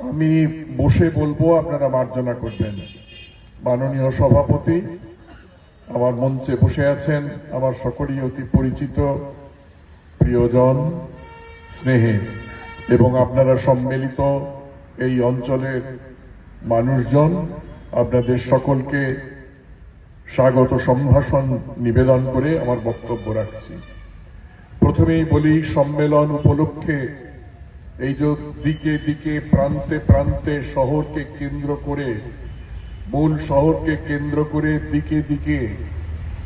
আমি বসে বলব, আপনারা মার্জনা করবেন। মাননীয় সভাপতি, আমার মঞ্চে বসে আছেন আমার সকলেই অতি পরিচিত প্রিয়জন স্নেহের এবং আপনারা সম্মিলিত এই অঞ্চলের মানুষজন, আপনাদের সকলকে স্বাগত সম্ভাষণ নিবেদন করে আমার বক্তব্য রাখছি। প্রথমেই বলি, সম্মেলন উপলক্ষে এই যে দিকে দিকে, প্রান্তে প্রান্তে শহরকে কেন্দ্র করে, মূল শহরকে কেন্দ্র করে দিকে দিকে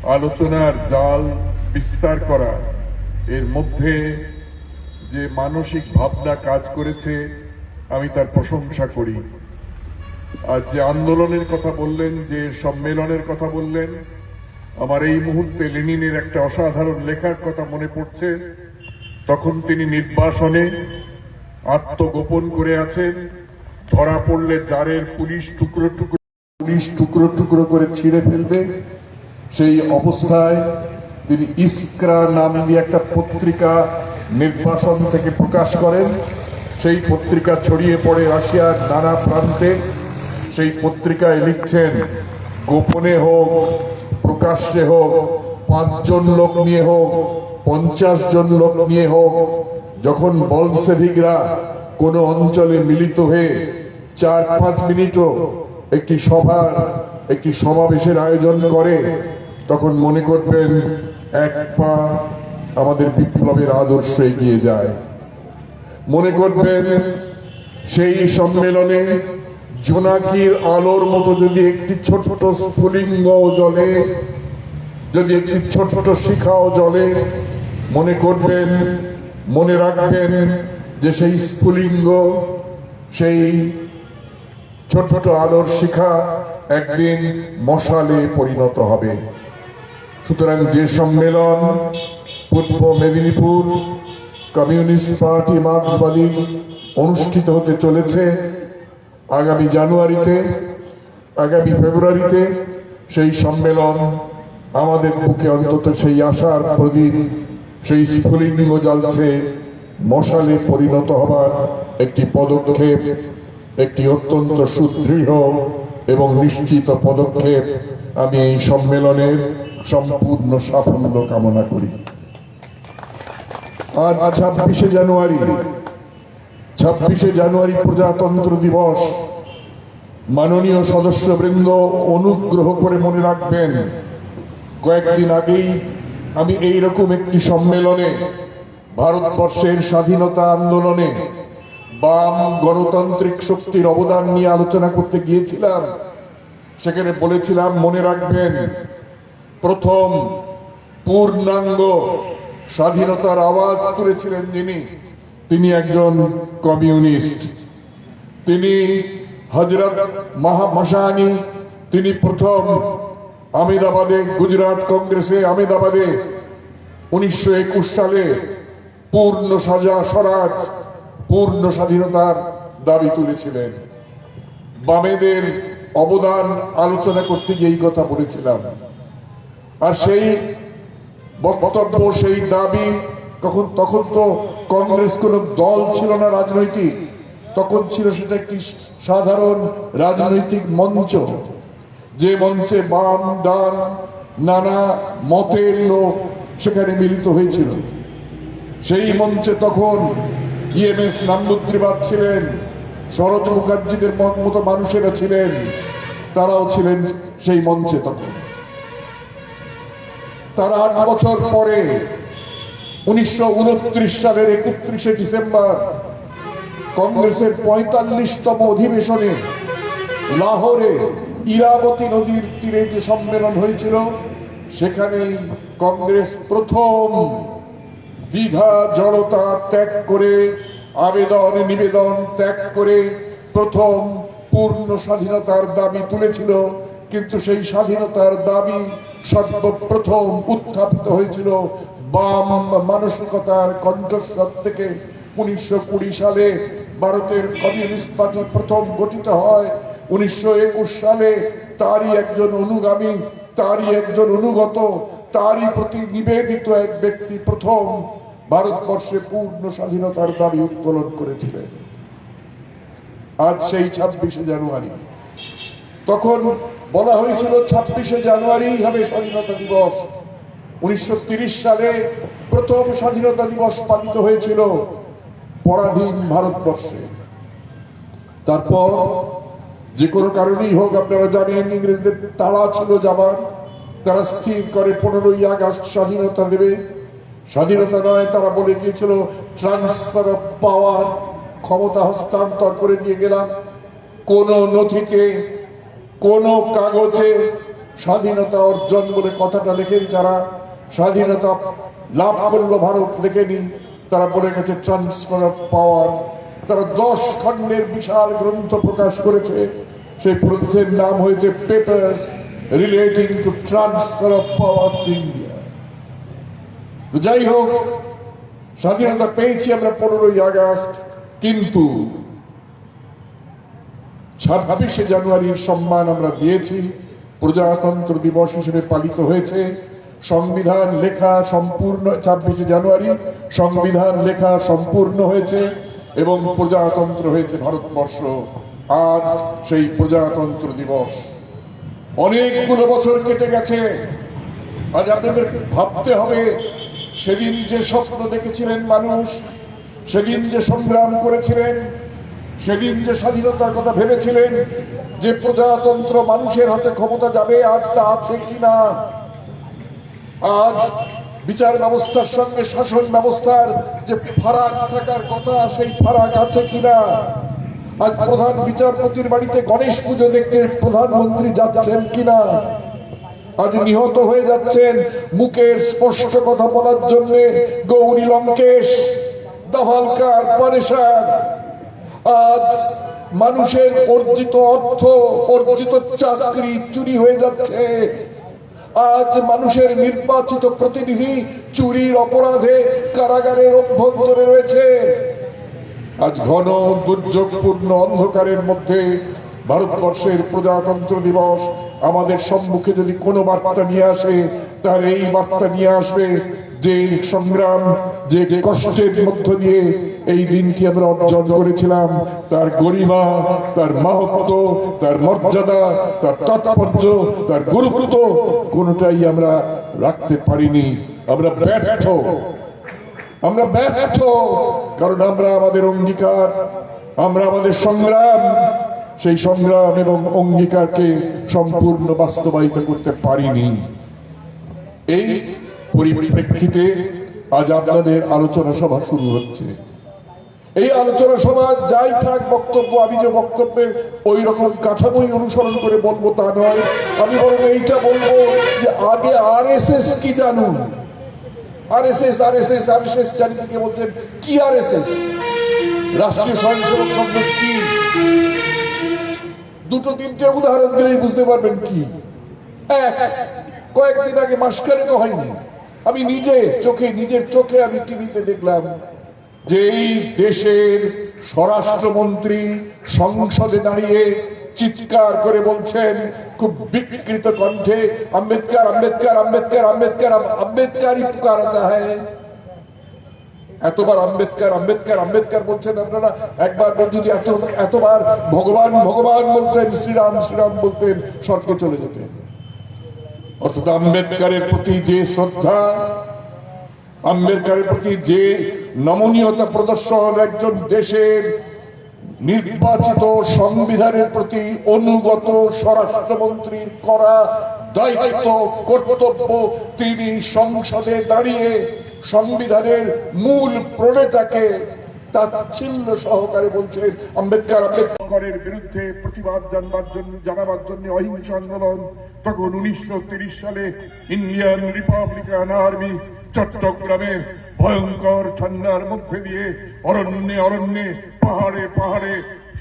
আলোচনার জাল বিস্তার করা, এর মধ্যে যে মানসিক ভাবনা কাজ করেছে, আমি তার প্রশংসা করি। আর যে আন্দোলনের কথা বললেন, যে সম্মেলনের কথা বললেন, আমার এই মুহূর্তে লেনিনের একটা অসাধারণ লেখার কথা মনে পড়ছে। তখন তিনি নির্বাসনে আত্মগোপন করে আছেন। ধরা পড়লে জারের পুলিশ টুকরো টুকরো, পুলিশ টুকরো টুকরো করে ছিঁড়ে ফেলবে। সেই অবস্থায় তিনি ইস্করা নাম দিয়ে একটা পত্রিকা নির্বাসন থেকে প্রকাশ করেন। সেই পত্রিকা ছড়িয়ে পড়ে রাশিয়ার নানা প্রান্তে। সেই পত্রিকায় লিখছেন, গোপনে হোক, প্রকাশ্যে হোক, পাঁচজন লোক নিয়ে হোক, পঞ্চাশ জন লোক নিয়ে হোক যখন বলসেভিকরা কোনো অঞ্চলে মিলিত হয়ে চার পাঁচ মিনিটও একটি সভার, একটি সমাবেশের আয়োজন করে, তখন মনে করবেন এক পা আমাদের বিপ্লবের আদর্শ এগিয়ে যায়। মনে করবেন সেই সম্মেলনে জোনাকির আলোর মতো যদি একটি ছোট স্ফুলিঙ্গ জলে যদি একটি ছোট ছোট শিখাও জলে মনে করবেন মনে রাখবেন যে সেই স্ফুলিঙ্গ, সেই ছোট ছোট আলোর শিখা একদিন মশালে পরিণত হবে। সুতরাং যে সম্মেলন পূর্ব মেদিনীপুর কমিউনিস্ট পার্টি মার্ক্সবাদী অনুষ্ঠিত হতে চলেছে আগামী জানুয়ারিতে, আগামী ফেব্রুয়ারিতে। সেই সম্মেলন আমাদের বুকে অন্তত সেই আশার প্রদীপ সেই স্ফুলিঙ্গ জ্বলছে মশালে পরিণত হবার একটি পদক্ষেপ, একটি অত্যন্ত সুদৃঢ় এবং নিশ্চিত পদক্ষেপ, আমি এই সম্মেলনের সম্পূর্ণ সাফল্য কামনা করি। আজ ছাব্বিশে জানুয়ারি ছাব্বিশে জানুয়ারি প্রজাতন্ত্র দিবস, মাননীয় সদস্যবৃন্দ অনুগ্রহ করে মনে রাখবেন, কয়েকদিন আগেই আমি এই রকম একটি সম্মেলনে ভারতবর্ষের স্বাধীনতা আন্দোলনে বাম গণতান্ত্রিক শক্তির অবদান নিয়ে আলোচনা করতে গিয়েছিলাম। সেখানে বলেছিলাম, মনে রাখবেন, প্রথম পূর্ণাঙ্গ স্বাধীনতার আওয়াজ তুলেছিলেন যিনি। তিনি একজন কমিউনিস্ট। তিনি হজরত মাসানি তিনি প্রথম আমেদাবাদে গুজরাট কংগ্রেসে আমেদাবাদে উনিশশো একুশ সালে পূর্ণ সাজা স্বরাজ, পূর্ণ স্বাধীনতার দাবি তুলেছিলেন। বামেদের অবদান আলোচনা করতে গিয়ে এই কথা বলেছিলাম। আর সেই বক্তব্য, সেই দাবি তখন তখন তো কংগ্রেস কোন দল ছিল না রাজনৈতিক, তখন ছিল সেটা একটি সাধারণ রাজনৈতিক মঞ্চ। যে মঞ্চে বাম, ডান, নানা মতের লোক সেখানে মিলিত হয়েছিল। সেই মঞ্চে তখন ইএমএস নাম্বুদ্রিবাদ ছিলেন, শরৎ মুখার্জিদের মতো মানুষেরা ছিলেন, তারাও ছিলেন সেই মঞ্চে তখন। তারা আট বছর পরে উনিশশো উনত্রিশ সালের একত্রিশে ডিসেম্বর কংগ্রেসের পঁয়তাল্লিশতম অধিবেশনে লাহোরে ইরাবতী নদীর তীরে যে সম্মেলন হয়েছিল, সেখানেই কংগ্রেস প্রথম দ্বিধা জড়তা ত্যাগ করে, আবেদন, নিবেদন ত্যাগ করে প্রথম পূর্ণ স্বাধীনতার দাবি তুলেছিল। কিন্তু সেই স্বাধীনতার দাবি সর্বপ্রথম উত্থাপিত হয়েছিল বাম মানসিকতার কণ্ঠস্বর থেকে। উনিশশো কুড়ি সালে ভারতের কমিউনিস্ট পার্টি প্রথম গঠিত হয়। উনিশশো একুশ সালে তারই একজন অনুগামী, তারই একজন অনুগত, তারই প্রতি নিবেদিত এক ব্যক্তি প্রথম ভারতবর্ষে পূর্ণ স্বাধীনতার দাবি উত্তোলন করেছিলেন। আজ সেই ছাব্বিশে জানুয়ারি। তখন বলা হয়েছিল ছাব্বিশে জানুয়ারি হবে স্বাধীনতা দিবস। উনিশশো সালে প্রথম স্বাধীনতা দিবস পালিত হয়েছিল পরাধীন ভারতবর্ষে। তারপর যে কোনো কারণেই হোক, আপনারা জানেন, ইংরেজদের তাড়া ছিল যাবার। তারা স্থির করে পনেরোই আগস্ট স্বাধীনতা দেবে। স্বাধীনতা নয়, তারা বলে গিয়েছিল ট্রান্সফার অফ পাওয়ার ক্ষমতা হস্তান্তর করে দিয়ে গেলাম। কোন নথিতে, কোন কাগজে স্বাধীনতা অর্জন বলে কথাটা লেখেনি তারা। স্বাধীনতা লাভ করল ভারত লেখেনি। তারা বলে গেছে ট্রান্সফার অফ পাওয়ার তারা দশ খণ্ডের বিশাল গ্রন্থ প্রকাশ করেছে। সেই গ্রন্থের নাম হয়েছে papers relating to transfer of power India যাই হোক, স্বাধীনতা পেয়েছি আমরা পনেরোই আগস্ট, কিন্তু ছাব্বিশে জানুয়ারির সম্মান আমরা দিয়েছি। প্রজাতন্ত্র দিবস হিসেবে পালিত হয়েছে। সংবিধান লেখা সম্পূর্ণ, ছাব্বিশে জানুয়ারি সংবিধান লেখা সম্পূর্ণ হয়েছে। এবং প্রজাতন্ত্র হয়েছে ভারতবর্ষ। আজ সেই প্রজাতন্ত্র দিবস। অনেকগুলো বছর কেটে গেছে। আজ আপনাদের ভাবতে হবে, সেদিন যে স্বপ্ন দেখেছিলেন মানুষ, সেদিন যে সংগ্রাম করেছিলেন, সেদিন যে স্বাধীনতার কথা ভেবেছিলেন, যে প্রজাতন্ত্র মানুষের হাতে ক্ষমতা যাবে, আজ তা আছে কি না আজ বিচার ব্যবস্থার সঙ্গে শাসন ব্যবস্থার যে ফারাক থাকার কথা, সেই ফারাক আছে কিনা? আজ প্রধান বিচারপতির বাড়িতে গণেশ পুজো দেখতে প্রধানমন্ত্রী যাচ্ছেন কিনা? আজ নিহত হয়ে যাচ্ছেন মুখের স্পষ্ট কথা বলার জন্য গৌরী লঙ্কেশ, দাভালকার পরেশার আজ মানুষের অর্জিত অর্থ, অর্জিত চাকরি চুরি হয়ে যাচ্ছে। আজ মানুষের নির্বাচিত প্রতিনিধি চুরির অপরাধে কারাগারের অভ্যন্তরে রয়েছে। আজ ঘন দুর্যোগপূর্ণ অন্ধকারের মধ্যে ভারতবর্ষের প্রজাতন্ত্র দিবস আমাদের সম্মুখে যদি কোনো বার্তা নিয়ে আসে, তার এই বার্তা নিয়ে আসবে যে সংগ্রাম, যে কষ্টের মধ্য দিয়ে এই দিনটি আমরা অর্জন করেছিলাম, তার গরিমা, তার মাহাত্ম, তার মর্যাদা, তার তাৎপর্য, তার গুরুত্ব কোনোটাই আমরা রাখতে পারিনি। আমরা ব্যর্থ। আমরা ব্যর্থ, কারণ আমরা আমাদের অঙ্গীকার, আমরা আমাদের সংগ্রাম, সেই সংগ্রাম এবং অঙ্গীকারকে সম্পূর্ণ বাস্তবায়িত করতে পারিনি। এই পরিপ্রেক্ষিতে আজ আপনাদের আলোচনা সভা শুরু হচ্ছে। এই আলোচনা সভা যাই থাক বক্তব্য, আমি যে বক্তব্যের ওই রকম কাঠামোই অনুসরণ করে বলব তা নয়। আমি বরং এইটা বলব যে আগে আর কি জানুন? আরএসএস আরএসএস আরএসএস চারিদিকে বলছেন, কি আর এস এস রাষ্ট্রীয় স্বয়ংসেবক সংঘ কি? দুটো তিনটে উদাহরণ দিলেই বুঝতে পারবেন কি। এক, কয়েকদিন আগে মাসখানেক হয়নি। আমি নিজে চোখে, নিজের চোখে আমি টিভিতে দেখলাম যে এই দেশের স্বরাষ্ট্রমন্ত্রী সংসদে দাঁড়িয়ে চিৎকার করে বলছেন, খুব বিকৃত কণ্ঠে, আম্বেদকর আম্বেদকর আম্বেদকর আম্বেদকর, আম্বেদকারই হ্যায়। এতবার আম্বেদকর আম্বেদকর আম্বেদকর বলছেন আপনারা। একবার যদি এত, এতবার ভগবান ভগবান বলতেন, শ্রীরাম শ্রীরাম বলতেন, স্বর্গে চলে যেতেন। অর্থাৎ আম্বেদকরের প্রতি যে শ্রদ্ধা, আম্বেদকরের প্রতি যে নমনীয়তা প্রদর্শন একজন দেশের নির্বাচিত সংবিধানের প্রতি অনুগত স্বরাষ্ট্রমন্ত্রীর করা দায়িত্ব, কর্তব্য, তিনি সংসদে দাঁড়িয়ে সংবিধানের মূল প্রণেতাকে তাচ্ছিল্য সহকারে বলছেন, আম্বেদকর আম্বেদকরের বিরুদ্ধে প্রতিবাদ জানবার জন্য, জানাবার জন্য অহিংস আন্দোলন তখন উনিশশো সালে ইন্ডিয়ান রিপাবলিকান আর্মি চট্টগ্রামের ভয়ঙ্কর ঠান্ডার মধ্যে দিয়ে অরণ্যে অরণ্যে, পাহাড়ে পাহাড়ে,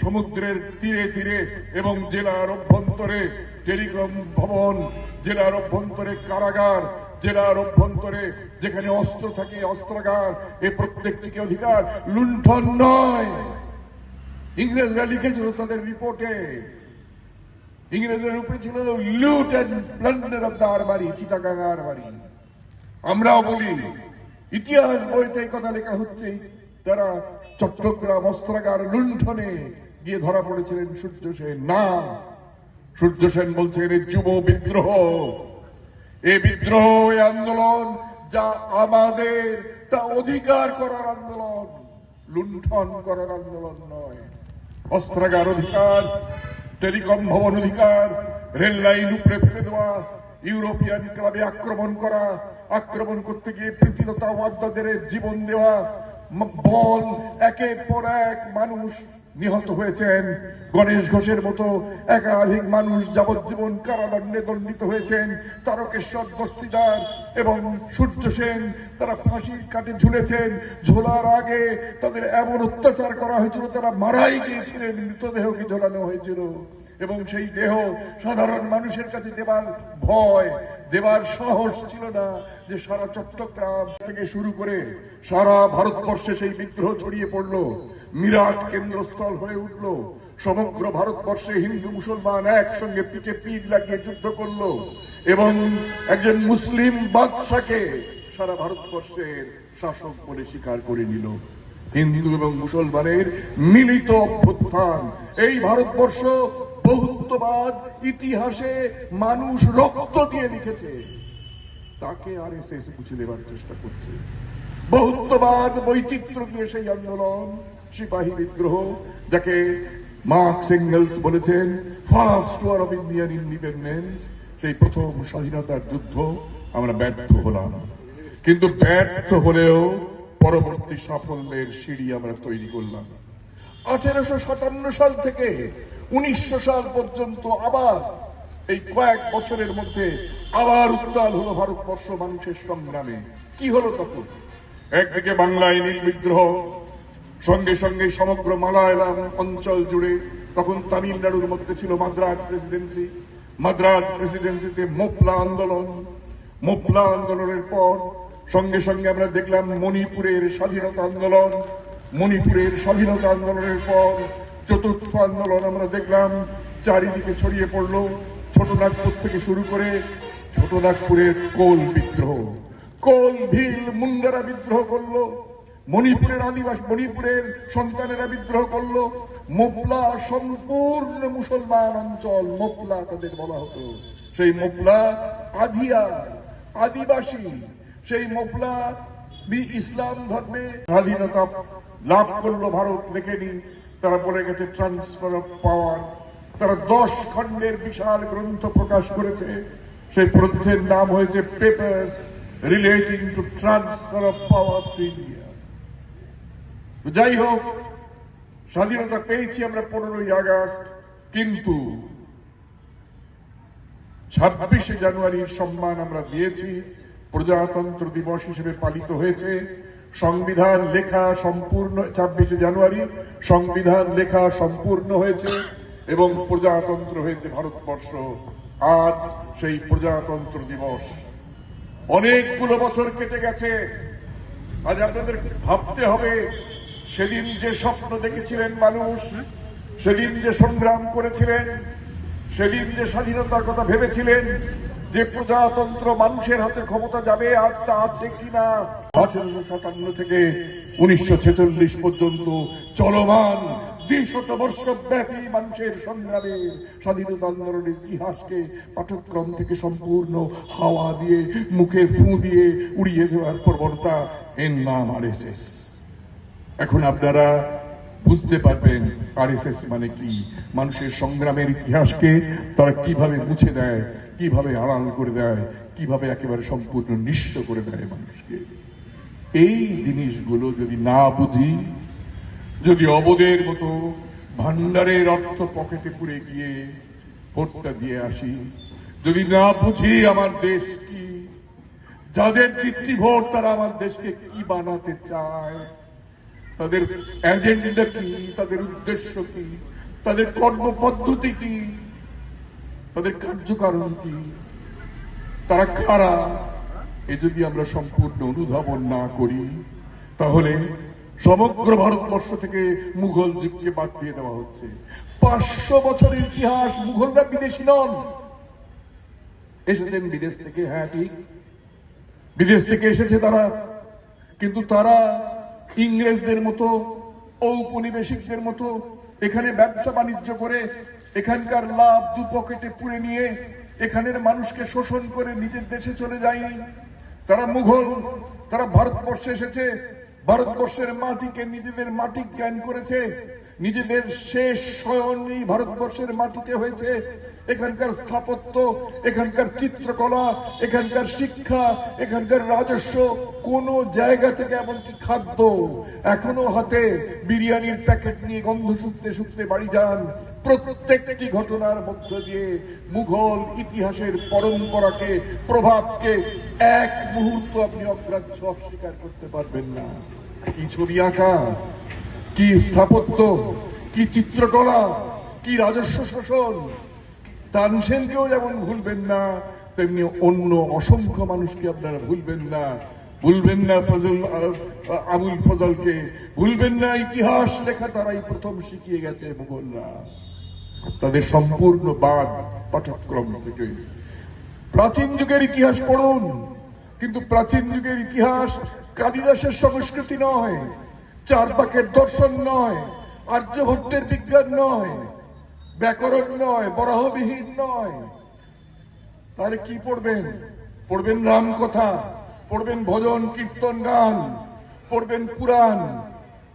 সমুদ্রের তীরে তীরে এবং জেলার অভ্যন্তরে টেলিকম ভবন, জেলার অভ্যন্তরে কারাগার, জেলার অভ্যন্তরে যেখানে অস্ত্র থাকে অস্ত্রাগার, এ প্রত্যেকটিকে অধিকার লুণ্ঠন নয়। ইংরেজরা লিখেছিল তাদের রিপোর্টে ইংরেজের উপরে ছিল loot and plunder of the armoury, Chittagong armoury. আমরাও বলি, ইতিহাস বইতে কথা লেখা হচ্ছে তারা চট্টগ্রাম অস্ত্রাগার লুণ্ঠনে গিয়ে ধরা পড়েছিলেন সূর্য সেন। না, সূর্য সেন বলছেন যুব বিদ্রোহ। এই বিদ্রোহ এই আন্দোলন, যা আমাদের, তা অধিকার করার আন্দোলন। লুণ্ঠন করার আন্দোলন নয়, অস্ত্রাগার অধিকার টেলিকম ভবন অধিকার, রেল লাইন উপরে ফেলে দেওয়া, ইউরোপিয়ান ক্লাবে আক্রমণ করা, আক্রমণ করতে গিয়ে প্রীতিলতা ওয়াদ্দাদের জীবন দেওয়া বল একের পর এক মানুষ নিহত হয়েছেন। গণেশ ঘোষের মতো একাধিক মানুষ যাবজ্জীবন কারাদণ্ডে দণ্ডিত হয়েছেন। তারকেশ্বর দস্তিদার এবং সূর্য সেন, তারা ফাঁসির কাটে ঝুলেছেন। ঝোলার আগে তাদের এমন অত্যাচার করা হয়েছিল, তারা মারাই গিয়েছিলেন। মৃতদেহকে ঝোলানো হয়েছিল। এবং সেই দেহ সাধারণ মানুষের কাছে দেবার ভয়, দেবার সাহস ছিল না যে সারা চট্টগ্রাম থেকে শুরু করে সারা ভারতবর্ষে সেই বিদ্রোহ ছড়িয়ে পড়ল। মিরাট কেন্দ্রস্থল হয়ে উঠল। সমগ্র ভারতবর্ষে হিন্দু মুসলমান একসঙ্গে পিঠে পিঠ লাগিয়ে যুদ্ধ করল এবং একজন মুসলিম বাদশাকে সারা ভারতবর্ষের শাসক বলে স্বীকার করে নিল। হিন্দু এবং মুসলমানের মিলিত অভ্যুত্থান। এই ভারতবর্ষ বহুত্ববাদ ইতিহাসে মানুষ রক্ত দিয়ে লিখেছে। তাকে আর এস এস বুঝে দেবার চেষ্টা করছে। বহুত্ববাদ বৈচিত্র্য দিয়ে সেই আন্দোলন সিপাহী বিদ্রোহ, যাকে মার্কস এঙ্গেলস বলেছেন first war of Indian independence সেই প্রথম স্বাধীনতার যুদ্ধ, আমরা ব্যর্থ হলাম। কিন্তু ব্যর্থ হলেও পরবর্তী সাফল্যের সিঁড়ি আমরা তৈরি করলাম। আঠেরোশো সাতান্ন সাল থেকে উনিশশো সাল পর্যন্ত আবার এই কয়েক বছরের মধ্যে আবার উত্তাল হলো ভারতবর্ষ মানুষের সংগ্রামে। কি হলো তখন? একদিকে বাংলায় নীল বিদ্রোহ সঙ্গে সঙ্গে সমগ্র মালায়ালাম অঞ্চল জুড়ে তখন তামিলনাড়ুর মধ্যে ছিল মাদ্রাজ প্রেসিডেন্সি মাদ্রাজ প্রেসিডেন্সিতে মোপলা আন্দোলন। মোপলা আন্দোলনের পর সঙ্গে সঙ্গে আমরা দেখলাম মণিপুরের স্বাধীনতা আন্দোলন। মণিপুরের স্বাধীনতা আন্দোলনের পর চতুর্থ আন্দোলন আমরা দেখলাম, চারিদিকে ছড়িয়ে পড়ল ছোটনাগপুর থেকে শুরু করে ছোটনাগপুরের কোল বিদ্রোহ। কোল ভিল মুন্ডারা বিদ্রোহ করল। মণিপুরের আদিবাসী, মণিপুরের সন্তানেরা বিদ্রোহ করল। মোপলা সম্পূর্ণ মুসলমান অঞ্চল, মোপলা তাদের বলা হতো। সেই মোপলা আধিয়া, আদিবাসী, সেই মোপলা ইসলাম ধর্মে স্বাধীনতা লাভ করল ভারত লেখেনি তারা বলে গেছে ট্রান্সফার অফ পাওয়ার তারা দশ খণ্ডের বিশাল গ্রন্থ প্রকাশ করেছে। সেই গ্রন্থের নাম হয়েছে papers relating to transfer of power to যাই হোক, স্বাধীনতা পেয়েছি আমরা পনেরোই আগস্ট, কিন্তু ছাব্বিশে জানুয়ারির সম্মান আমরা দিয়েছি। প্রজাতন্ত্র দিবস হিসেবে পালিত হয়েছে। সংবিধান লেখা সম্পূর্ণ, ছাব্বিশে জানুয়ারি সংবিধান লেখা সম্পূর্ণ হয়েছে এবং প্রজাতন্ত্র হয়েছে ভারতবর্ষ। আজ সেই প্রজাতন্ত্র দিবস। অনেকগুলো বছর কেটে গেছে। আজ আপনাদের ভাবতে হবে সেদিন যে স্বপ্ন দেখেছিলেন মানুষ, সেদিন যে সংগ্রাম করেছিলেন, সেদিন যে স্বাধীনতার কথা ভেবেছিলেন, যে প্রজাতন্ত্র মানুষের হাতে ক্ষমতা যাবে, আজ তা আছে কিনা? আঠারোশো সাতান্ন থেকে উনিশশো ছেচল্লিশ পর্যন্ত চলমান দ্বিশত বর্ষ ব্যাপী মানুষের সংগ্রামে স্বাধীনতা আন্দোলনের ইতিহাসকে পাঠ্যক্রম থেকে সম্পূর্ণ হাওয়া দিয়ে, মুখে ফু দিয়ে উড়িয়ে দেওয়ার প্রবণতা এর নাম আর এখন আপনারা বুঝতে পারবেন আরএসএস মানে কি? মানুষের সংগ্রামের ইতিহাসকে তারা কীভাবে মুছে দেয়, কীভাবে আড়াল করে দেয়, কীভাবে একেবারে সম্পূর্ণ নিঃস্ব করে দেয় মানুষকে? এই জিনিসগুলো যদি না বুঝি, যদি অবদের মতো ভান্ডারের অর্থ পকেটে পুড়ে গিয়ে ভোটটা দিয়ে আসি, যদি না বুঝি আমার দেশ কি, যাদের দিচ্ছি ভোট তারা আমার দেশকে কি বানাতে চায় তাদের এজেন্ডা কি? তাদের উদ্দেশ্য কি? তাদের কর্মপদ্ধতি কি? তাদের কার্যকারণ কি? তারা কারা? এ যদি আমরা সম্পূর্ণ অনুধাবন না করি, তাহলে সমগ্র ভারতবর্ষ থেকে মুঘল যুগকে বাদ দিয়ে দেওয়া হচ্ছে। পাঁচশো বছরের ইতিহাস মুঘলরা বিদেশি নন। এসেছেন বিদেশ থেকে হ্যাঁ ঠিক। বিদেশ থেকে এসেছে তারা। কিন্তু তারা ইংরেজদের মতো, ঔপনিবেশিকদের মতো এখানে ব্যবসা বাণিজ্য করে, এখানকার লাভ দু পকেটে পুড়ে নিয়ে এখানের মানুষকে শোষণ করে নিজের দেশে চলে যায়নি তারা মুঘল, তারা ভারতবর্ষে এসেছে, ভারতবর্ষের মাটিকে নিজেদের মাটি জ্ঞান করেছে, নিজেদের শেষ শয়নই ভারতবর্ষের মাটিতে হয়েছে। এখানকার স্থাপত্য, এখানকার চিত্রকলা, এখানকার শিক্ষা, এখানকার রাজস্ব, কোন জায়গা থেকে এমনকি খাদ্য এখনও হাতে বিরিয়ানির প্যাকেট নিয়ে গন্ধ শুকতে শুকতে বাড়ি যান। প্রত্যেকটি ঘটনার মধ্য দিয়ে মুঘল ইতিহাসের পরম্পরাকে, প্রভাবকে এক মুহূর্ত আপনি অগ্রাহ্য অস্বীকার করতে পারবেন না। কি ছবি আঁকা? কি স্থাপত্য? কি চিত্রকলা? কি রাজস্ব শোষণ? তানসেনকেও যেমন ভুলবেন না, তেমনি অন্য অসংখ্য মানুষকে আপনারা ভুলবেন না। ভুলবেন না ফজল আবুল ফজলকে। ভুলবেন না ইতিহাস লেখা তারাই প্রথম শিখিয়ে গেছে মুঘলরা তাদের সম্পূর্ণ বাদ পাঠ্যক্রম থেকে। প্রাচীন যুগের ইতিহাস পড়ুন, কিন্তু প্রাচীন যুগের ইতিহাস কালিদাসের সংস্কৃতি নয় চারবাকের দর্শন নয়, আর্যভট্টের বিজ্ঞান নয়। ব্যাকরণ নয়, বরাহবিহীন নয়। তাহলে কি পড়বেন? পড়বেন রাম কথা পড়বেন ভজন, কীর্তন, গান, পড়বেন পুরাণ।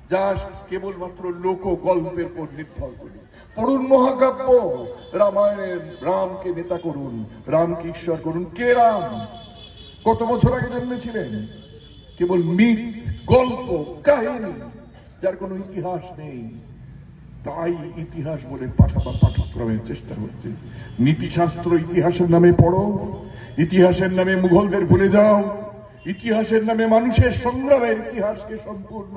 যা কেবলমাত্র লোক গল্পের উপর নির্ভর করে। পড়ুন মহাকাব্য, রামায়ণের রামকে নেতা করুন, রামকে ঈশ্বর করুন। কে রাম? কত বছর আগে জন্মেছিলেন? কেবল মিথ, গল্প, কাহিনী, যার কোনো ইতিহাস নেই। তাই ইতিহাস বলে পাঠাবা পাঠ্যক্রমের চেষ্টা হচ্ছে নীতিশাস্ত্র ইতিহাসের নামে পড়ো, ইতিহাসের নামে মুঘলদের ভুলে যাও, ইতিহাসের নামে মানুষের সংগ্রামের ইতিহাসকে সম্পূর্ণ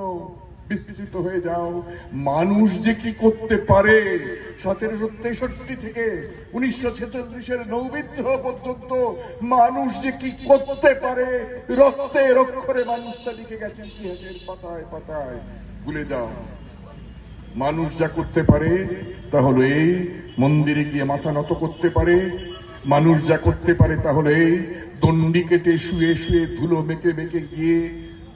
বিস্তৃত হয়ে যাও। মানুষ যে কি করতে পারে, সতেরোশো তেষট্টি থেকে উনিশশো ছেচল্লিশের নৌবিদ্রোহ পর্যন্ত মানুষ যে কি করতে পারে রক্তে রক্ষরে মানুষ তা লিখে গেছে ইতিহাসের পাতায় পাতায়। ভুলে যাও। মানুষ যা করতে পারে, তা হলো এই, মন্দিরে গিয়ে মাথা নত করতে পারে। মানুষ যা করতে পারে তাহলে এই, দণ্ডি কেটে শুয়ে শুয়ে ধুলো মেকে মেকে গিয়ে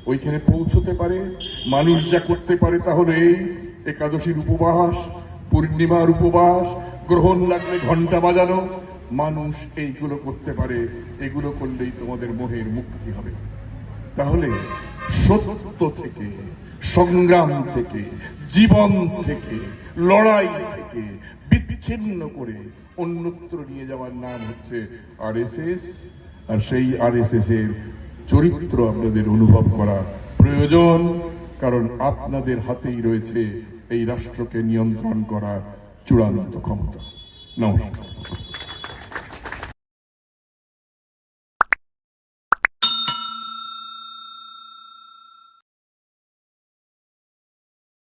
ওইখানে পৌঁছতে পারে। মানুষ যা করতে পারে তাহলে এই, একাদশীর উপবাস, পূর্ণিমার উপবাস, গ্রহণ লাগলে ঘণ্টা বাজানো। মানুষ এইগুলো করতে পারে, এগুলো করলেই তোমাদের মোহের মুক্তি হবে। তাহলে সত্য থেকে সংগ্রাম থেকে, জীবন থেকে, লড়াই থেকে বিচ্ছিন্ন করে অন্যত্র নিয়ে যাওয়ার নাম হচ্ছে আরএসএস। আর সেই আরএসএস এর চরিত্র আপনাদের অনুভব করা প্রয়োজন, কারণ আপনাদের হাতেই রয়েছে এই রাষ্ট্রকে নিয়ন্ত্রণ করার চূড়ান্ত ক্ষমতা। নমস্কার।